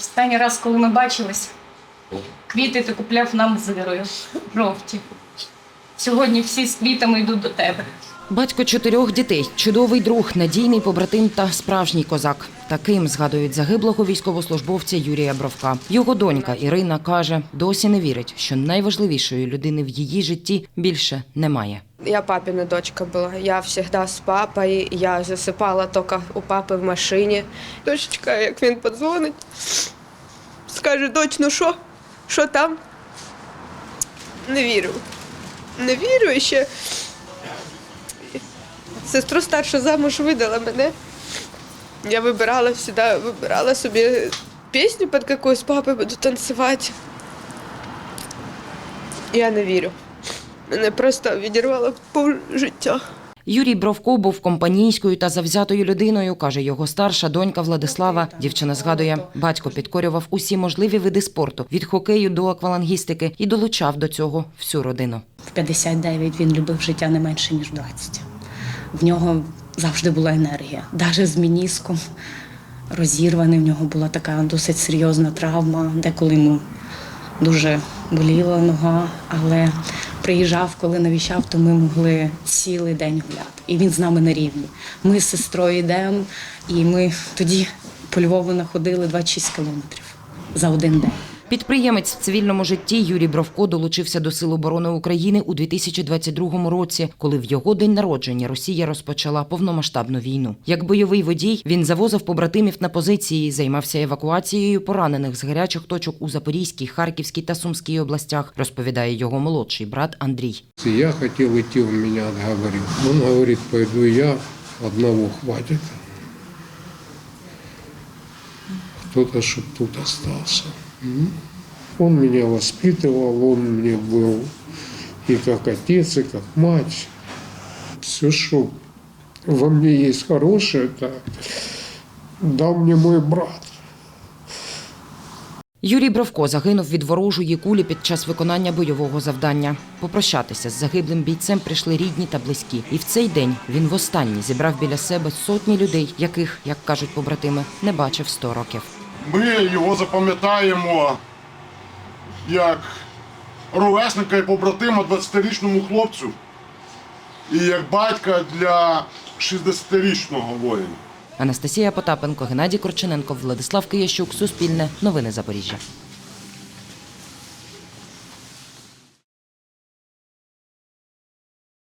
Останній раз, коли ми бачились, квіти ти купляв нам з Ірою. Жовті. Сьогодні всі з квітами йдуть до тебе. Батько чотирьох дітей, чудовий друг, надійний побратим та справжній козак. Таким згадують загиблого військовослужбовця Юрія Бровка. Його донька Ірина каже, досі не вірить, що найважливішої людини в її житті більше немає. Я папина дочка была. Я всегда с папой. Я засыпала только у папи в машині. Дочечка, як він подзвонить, скаже, доч, ну що? Що там? Не вірю. Не вірю ще. Сестру старшу замуж видала мене. Я вибирала всегда, вибирала собі пісню, під яку з папою буду танцювати. Я не вірю. Мене просто відірвало пов життя. Юрій Бровко був компанійською та завзятою людиною, каже його старша донька Владислава. Дівчина згадує, батько підкорював усі можливі види спорту від хокею до аквалангістики і долучав до цього всю родину. В 59 він любив життя не менше, ніж 20. В нього завжди була енергія. Навіть з мініском розірваний, в нього була така досить серйозна травма, деколи йому дуже боліла нога, але приїжджав, коли навіщав, то ми могли цілий день гуляти. І він з нами на рівні. Ми з сестрою йдемо, і ми тоді по Львову находили 26 кілометрів за один день. Підприємець в цивільному житті Юрій Бровко долучився до Сил оборони України у 2022 році, коли в його день народження Росія розпочала повномасштабну війну. Як бойовий водій він завозив побратимів на позиції, займався евакуацією поранених з гарячих точок у Запорізькій, Харківській та Сумській областях, розповідає його молодший брат Андрій. Я хотел идти, он меня отговорил. Он говорит, пойду я, одного хватит. Кто-то, чтоб тут остался. М. Он меня воспитывал, он мне был и как отец, и как мать. Все, что во мне есть хорошее, это дал мне мой брат. Юрій Бровко загинув від ворожої кулі під час виконання бойового завдання. Попрощатися з загиблим бійцем прийшли рідні та близькі. І в цей день він востаннє зібрав біля себе сотні людей, яких, як кажуть побратими, не бачив 100 років. Ми його запам'ятаємо як ровесника і побратима 20-річному хлопцю і як батька для 60-річного воїна. Анастасія Потапенко, Геннадій Корчененко, Владислав Киящук, Суспільне, Новини Запоріжжя.